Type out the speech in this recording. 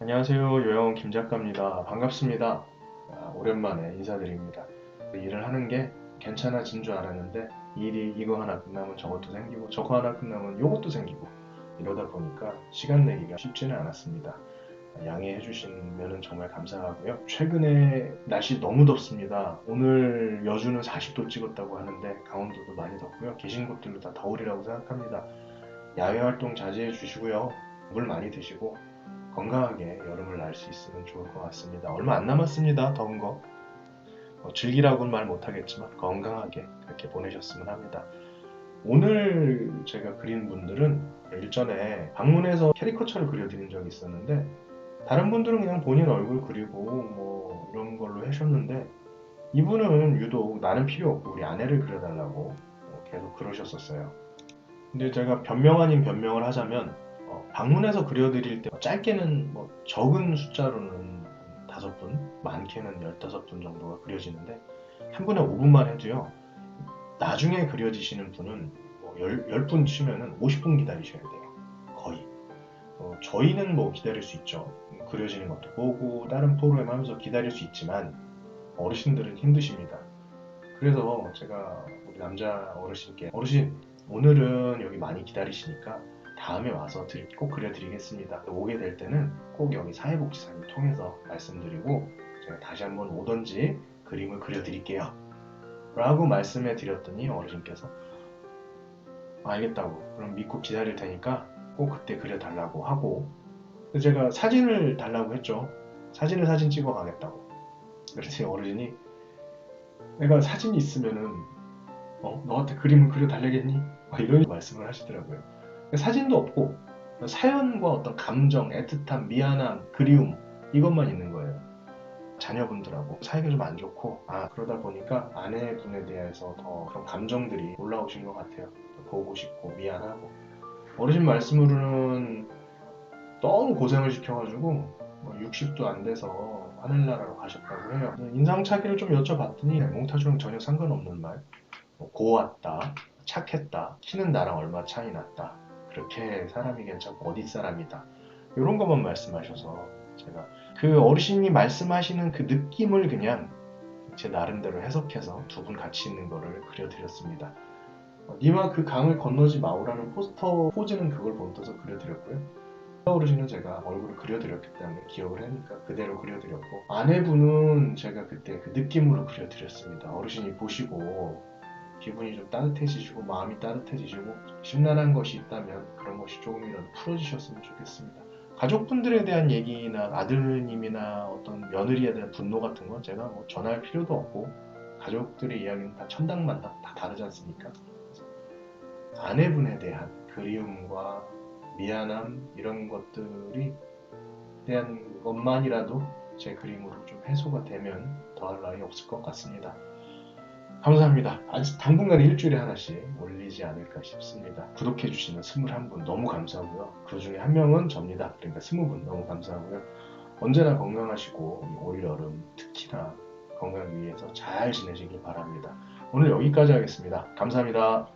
안녕하세요. 요영 김 작가입니다. 반갑습니다. 아, 오랜만에 인사드립니다. 일을 하는 게 괜찮아진 줄 알았는데 일이 이거 하나 끝나면 저것도 생기고 저거 하나 끝나면 요것도 생기고 이러다 보니까 시간 내기가 쉽지는 않았습니다. 양해해 주시면 정말 감사하고요. 최근에 날씨 너무 덥습니다. 오늘 여주는 40도 찍었다고 하는데 강원도도 많이 덥고요. 계신 곳들도 다 더울이라고 생각합니다. 야외 활동 자제해 주시고요. 물 많이 드시고 건강하게 여름을 날 수 있으면 좋을 것 같습니다. 얼마 안 남았습니다. 더운 거. 뭐 즐기라고는 말 못하겠지만 건강하게 그렇게 보내셨으면 합니다. 오늘 제가 그린 분들은 일전에 방문해서 캐리커처를 그려드린 적이 있었는데 다른 분들은 그냥 본인 얼굴 그리고 뭐 이런 걸로 하셨는데 이분은 유독 나는 필요 없고 우리 아내를 그려달라고 계속 그러셨었어요. 근데 제가 변명 아닌 변명을 하자면 어, 방문해서 그려드릴 때 짧게는 뭐 적은 숫자로는 다섯 분, 많게는 열다섯 분 정도가 그려지는데 한 분에 5분만 해도요. 나중에 그려지시는 분은 뭐 10, 분 치면은 50분 기다리셔야 돼요. 거의. 어, 저희는 뭐 기다릴 수 있죠. 그려지는 것도 보고 다른 프로그램 하면서 기다릴 수 있지만 어르신들은 힘드십니다. 그래서 제가 우리 남자 어르신께 어르신 오늘은 여기 많이 기다리시니까 다음에 와서 꼭 그려드리겠습니다. 오게 될 때는 꼭 여기 사회복지사님 통해서 말씀드리고 제가 다시 한번 오던지 그림을 그려드릴게요. 라고 말씀해 드렸더니 어르신께서 알겠다고 그럼 믿고 기다릴 테니까 꼭 그때 그려달라고 하고 제가 사진을 달라고 했죠. 사진을 사진 찍어 가겠다고. 그래서 어르신이 내가 사진이 있으면은 어, 너한테 그림을 그려달라겠니? 막 이런 말씀을 하시더라고요. 사진도 없고 사연과 어떤 감정, 애틋함, 미안함, 그리움 이것만 있는 거예요. 자녀분들하고 사이가 좀 안 좋고 아 그러다 보니까 아내분에 대해서 더 그런 감정들이 올라오신 것 같아요. 보고 싶고 미안하고 어르신 말씀으로는 너무 고생을 시켜가지고 뭐 60도 안 돼서 하늘나라로 가셨다고 해요. 인상착의를 좀 여쭤봤더니 몽타주랑 전혀 상관없는 말. 뭐 고왔다, 착했다, 키는 나랑 얼마 차이 났다. 그렇게 사람이 괜찮고 어디 사람이다. 이런 것만 말씀하셔서 제가 그 어르신이 말씀하시는 그 느낌을 그냥 제 나름대로 해석해서 두 분 같이 있는 거를 그려드렸습니다. 어, 니와 그 강을 건너지 마오라는 포스터 포즈는 그걸 본떠서 그려드렸고요. 어르신은 제가 얼굴을 그려드렸기 때문에 기억을 하니까 그대로 그려드렸고 아내분은 제가 그때 그 느낌으로 그려드렸습니다. 어르신이 보시고 기분이 좀 따뜻해지시고 마음이 따뜻해지시고 심란한 것이 있다면 그런 것이 조금이라도 풀어지셨으면 좋겠습니다. 가족분들에 대한 얘기나 아드님이나 어떤 며느리에 대한 분노 같은 건 제가 뭐 전할 필요도 없고 가족들의 이야기는 다 천당만당 다 다르지 않습니까? 아내분에 대한 그리움과 미안함 이런 것들이 대한 것만이라도 제 그림으로 좀 해소가 되면 더할 나위 없을 것 같습니다. 감사합니다. 아직 당분간 일주일에 하나씩 올리지 않을까 싶습니다. 구독해주시는 21분 너무 감사하고요. 그 중에 한 명은 접니다. 그러니까 20분 너무 감사하고요. 언제나 건강하시고 올 여름 특히나 건강 위해서 잘 지내시길 바랍니다. 오늘 여기까지 하겠습니다. 감사합니다.